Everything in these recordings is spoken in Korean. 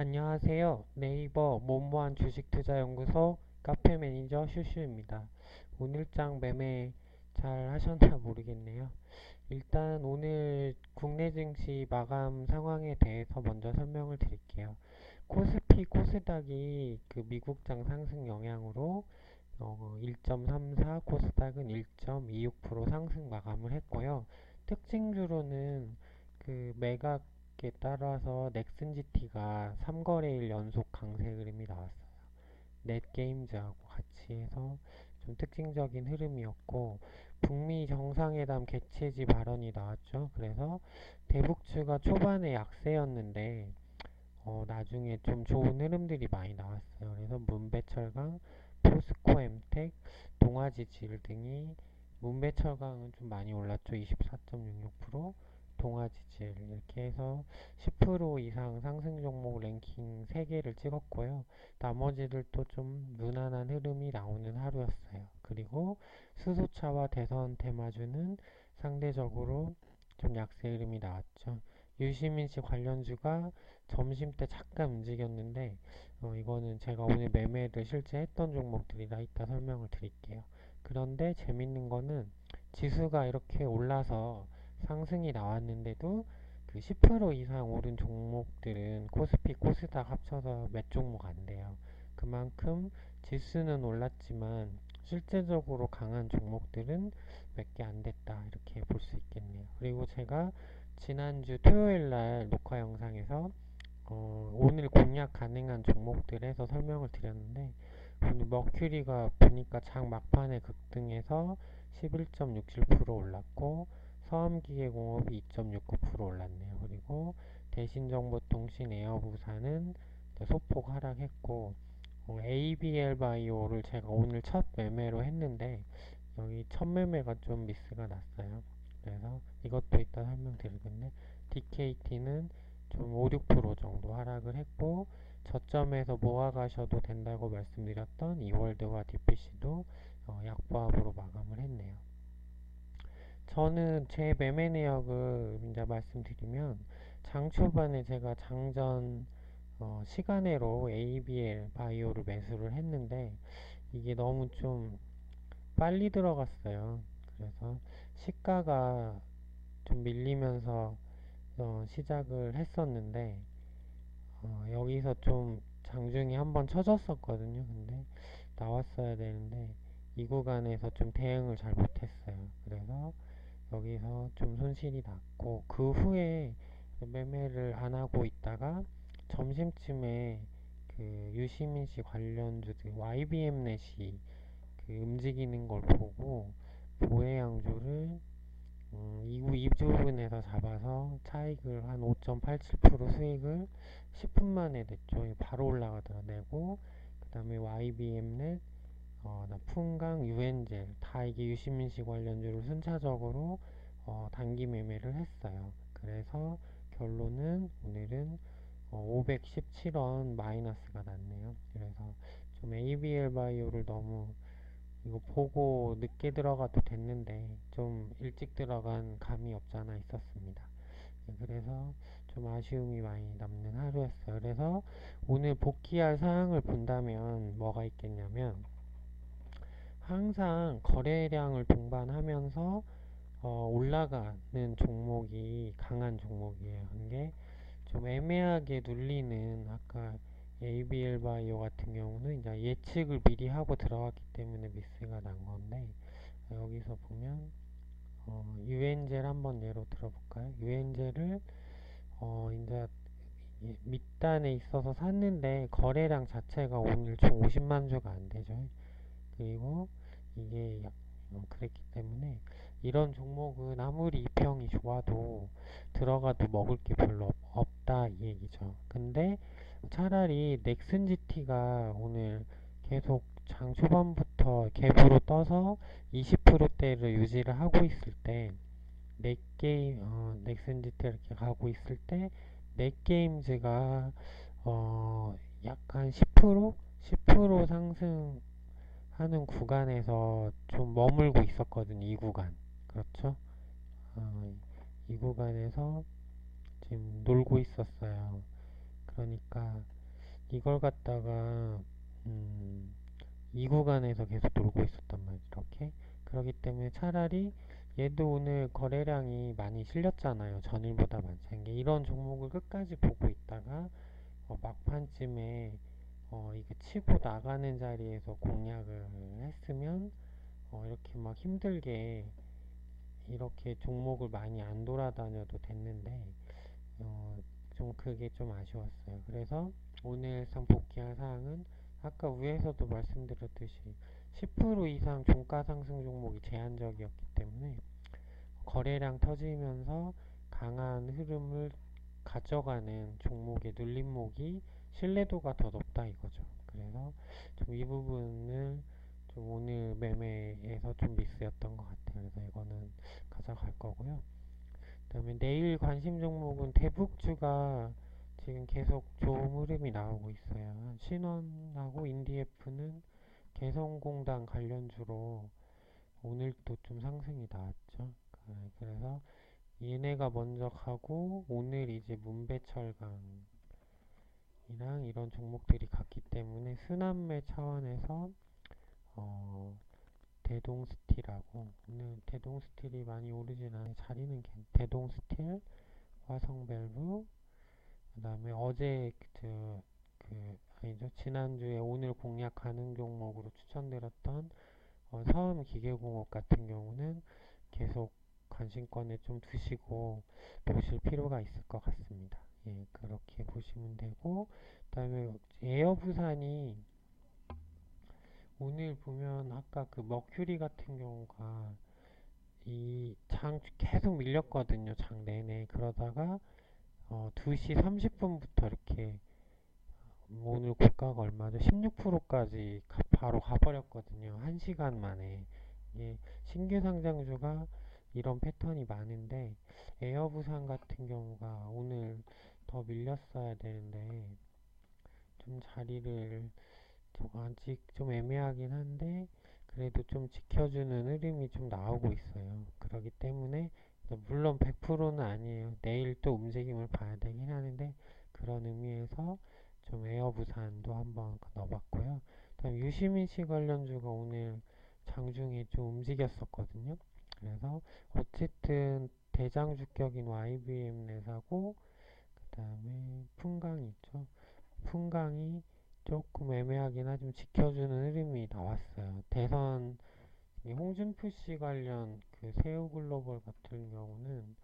안녕하세요. 네이버 모모한 주식투자연구소 카페 매니저 슈슈입니다. 오늘장 매매 잘 하셨나 모르겠네요. 일단 오늘 국내 증시 마감 상황에 대해서 먼저 설명을 드릴게요. 코스피 코스닥이 그 미국장 상승 영향으로 어, 1.34 코스닥은 1.26% 상승 마감을 했고요. 특징주로는 그 매각 에 따라서 넥슨GT가 3거래일 연속 강세 그림이 나왔어요. 넷게임즈하고 같이 해서 좀 특징적인 흐름이었고 북미 정상회담 개최지 발언이 나왔죠. 그래서 대북주가 초반에 약세였는데 어, 나중에 좀 좋은 흐름들이 많이 나왔어요. 그래서 문배철강, 포스코 엠텍, 동아지질 등이 문배철강은 좀 많이 올랐죠. 24.66%. 동아지질 이렇게 해서 10% 이상 상승 종목 랭킹 3개를 찍었고요. 나머지들도 좀 무난한 흐름이 나오는 하루였어요. 그리고 수소차와 대선 테마주는 상대적으로 좀 약세 흐름이 나왔죠. 유시민 씨 관련주가 점심때 잠깐 움직였는데 어, 이거는 제가 오늘 매매를 실제 했던 종목들이라 이따 설명을 드릴게요. 그런데 재밌는 거는 지수가 이렇게 올라서 상승이 나왔는데도 그 10% 이상 오른 종목들은 코스피, 코스닥 합쳐서 몇 종목 안 돼요. 그만큼 지수는 올랐지만 실제적으로 강한 종목들은 몇 개 안 됐다 이렇게 볼 수 있겠네요. 그리고 제가 지난주 토요일 날 녹화 영상에서 어, 오늘 공략 가능한 종목들에서 설명을 드렸는데 오늘 머큐리가 보니까 장 막판에 급등해서 11.67% 올랐고 서암기계공업이 2.69% 올랐네요. 그리고 대신정보통신 에어부산은 소폭 하락했고 어, ABL 바이오를 제가 오늘 첫 매매로 했는데 여기 첫 매매가 좀 미스가 났어요. 그래서 이것도 이따 설명드리겠네. DKT는 좀 5, 6% 정도 하락을 했고 저점에서 모아 가셔도 된다고 말씀드렸던 이월드와 DPC도 어, 약보합으로 마감을 했네요. 저는 제 매매 내역을 이제 말씀드리면 장 초반에 제가 장전 어, 시간으로 ABL 바이오를 매수를 했는데 이게 너무 좀 빨리 들어갔어요. 그래서 시가가 좀 밀리면서 어, 시작을 했었는데 어, 여기서 좀 장중이 한번 쳐졌었거든요. 근데 나왔어야 되는데 이 구간에서 좀 대응을 잘 못했어요. 그래서 여기서 좀 손실이 났고 그 후에 매매를 안 하고 있다가 점심쯤에 그 유시민 씨 관련주들 YBM 넷이 그 움직이는 걸 보고 보해양주를 음, 이후 이 부분에서 잡아서 차익을 한 5.87% 수익을 10분 만에 냈죠. 바로 올라가더라 내고 그 다음에 YBM넷 어, 풍강, 유엔젤 다 이게 유시민 씨 관련주를 순차적으로 어, 단기 매매를 했어요. 그래서 결론은 오늘은 어, 517원 마이너스가 났네요. 그래서 좀 ABL 바이오를 너무 이거 보고 늦게 들어가도 됐는데 좀 일찍 들어간 감이 없잖아 있었습니다. 네, 그래서 좀 아쉬움이 많이 남는 하루였어요. 그래서 오늘 복귀할 사항을 본다면 뭐가 있겠냐면 항상 거래량을 동반하면서 어, 올라가는 종목이 강한 종목이에요. 근데 좀 애매하게 눌리는 아까 ABL 바이오 같은 경우는 이제 예측을 미리 하고 들어갔기 때문에 미스가 난 건데 여기서 보면 어, 유엔젤 한번 예로 들어볼까요? 유엔젤을 어, 이제 밑단에 있어서 샀는데 거래량 자체가 오늘 총 50만 주가 안 되죠. 그리고 이게 어, 그랬기 때문에 이런 종목은 아무리 이평이 좋아도 들어가도 먹을 게 별로 없, 다 이 얘기죠. 근데 차라리 넥슨 GT가 오늘 계속 장 초반부터 갭으로 떠서 20%대를 유지를 하고 있을 때 넷게임 어, 넥슨 GT 이렇게 가고 있을 때 넷게임즈가 어, 약간 10% 10% 상승 하는 구간에서 좀 머물고 있었거든요. 이 구간. 그렇죠? 어, 이 구간에서 지금 놀고 있었어요. 그러니까 이걸 갖다가 음, 이 구간에서 계속 돌고 있었단 말이죠. 이렇게. 그렇기 때문에 차라리 얘도 오늘 거래량이 많이 실렸잖아요. 전일보다 많지 않은 게. 이런 종목을 끝까지 보고 있다가 어, 막판쯤에 어, 이거 치고 나가는 자리에서 공략을 했으면 어, 이렇게 막 힘들게 이렇게 종목을 많이 안 돌아다녀도 됐는데 어, 좀 그게 좀 아쉬웠어요. 그래서 오늘 상 복귀한 사항은 아까 위에서도 말씀드렸듯이 10% 이상 종가 상승 종목이 제한적이었기 때문에 거래량 터지면서 강한 흐름을 가져가는 종목의 눌림목이 신뢰도가 더 높 다 이거죠. 그래서 좀 이 부분을 좀 오늘 매매에서 좀 미스였던 것 같아요. 그래서 이거는 가져갈 거고요. 그다음에 내일 관심 종목은 대북주가 지금 계속 좋은 흐름이 나오고 있어요. 신원하고 인디에프는 개성공단 관련주로 오늘도 좀 상승이 나왔죠. 그- 그래서 얘네가 먼저 가고 오늘 이제 문배철강 이랑 이런 종목들이 갔기 때문에 순환매 차원에서 어 대동스틸하고 오늘 대동스틸이 많이 오르진 않아요. 자리는 괜- 대동스틸, 화성밸브 그 다음에 어제 그, 그 아니죠 지난주에 오늘 공략 가능 종목으로 추천드렸던 어, 서음기계공업 같은 경우는 계속 관심권에 좀 두시고 보실 필요가 있을 것 같습니다. 예, 그렇게 보시면 되고 그다음에 에어 부산이 오늘 보면 아까 그 머큐리 같은 경우가 이 장 계속 밀렸거든요. 장 내내 그러다가 어, 2시 30분부터 이렇게 뭐 오늘 고가가 얼마죠? 16%까지 바로 가버렸거든요. 1시간 만에. 이게 신규 상장주가 이런 패턴이 많은데 에어부산 같은 경우가 오늘 더 밀렸어야 되는데 좀 자리를 좀 아직 좀 애매하긴 한데 그래도 좀 지켜주는 흐름이 좀 나오고 있어요. 그렇기 때문에 물론 100%는 아니에요. 내일 또 움직임을 봐야 되긴 하는데 그런 의미에서 좀 에어부산도 한번 넣어봤고요. 다음 유시민 씨 관련주가 오늘 장중에 좀 움직였었거든요. 그래서 어쨌든 대장 주격인 YBM 내사고 그 다음에 풍강 있죠. 풍강이 조금 애매하긴 하지만 지켜주는 흐름이 나왔어요. 대선 이 홍준표 씨 관련 그 세우 글로벌 같은 경우는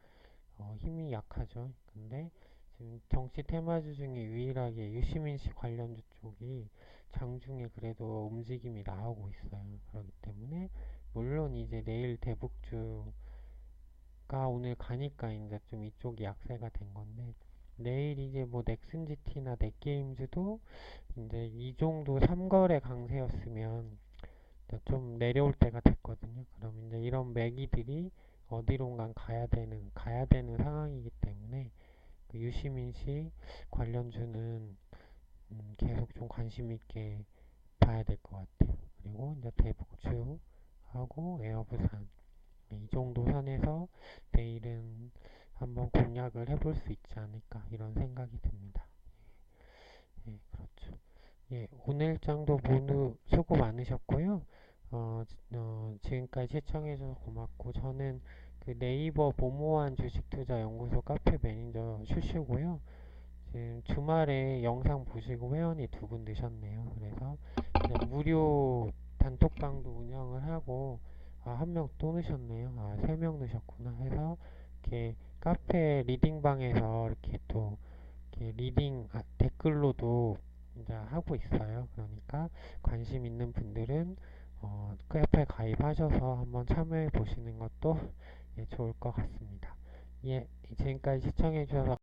어, 힘이 약하죠. 근데 지금 정치 테마주 중에 유일하게 유시민 씨 관련주 쪽이 장중에 그래도 움직임이 나오고 있어요. 그렇기 때문에 물론 이제 내일 대북주가 오늘 가니까 이제 좀 이쪽이 약세가 된 건데 내일 이제 뭐 넥슨지티나 넷게임즈도 이제 이 정도 3거래 강세였으면 좀 내려올 때가 됐거든요. 그럼 이제 이런 매기들이 어디론가 가야 되는 가야 되는 상황이기 때문에 그 유시민 씨 관련주는 음, 계속 좀 관심 있게 봐야 될 것 같아요. 그리고 이제 대북주 하고 에어부산 이 정도 선에서 내일은 한번 공략을 해볼 수 있지 않을까 이런 생각이 듭니다. 예, 그렇죠. 예, 오늘 장도 모두 수고 많으셨고요. 어, 어, 지금까지 시청해주셔서 고맙고 저는 그 네이버 모모한 주식투자연구소 카페 매니저 슈슈고요. 지금 주말에 영상 보시고 회원이 두분 되셨네요. 그래서 무료 단톡방도 운영을 하고 아, 한 명 또 넣으셨네요. 아, 세 명 넣으셨구나. 해서 이렇게 카페 리딩방에서 이렇게 또 이렇게 리딩 아, 댓글로도 이제 하고 있어요. 그러니까 관심 있는 분들은 어, 카페 가입하셔서 한번 참여해 보시는 것도 예, 좋을 것 같습니다. 예, 지금까지 시청해 주셔서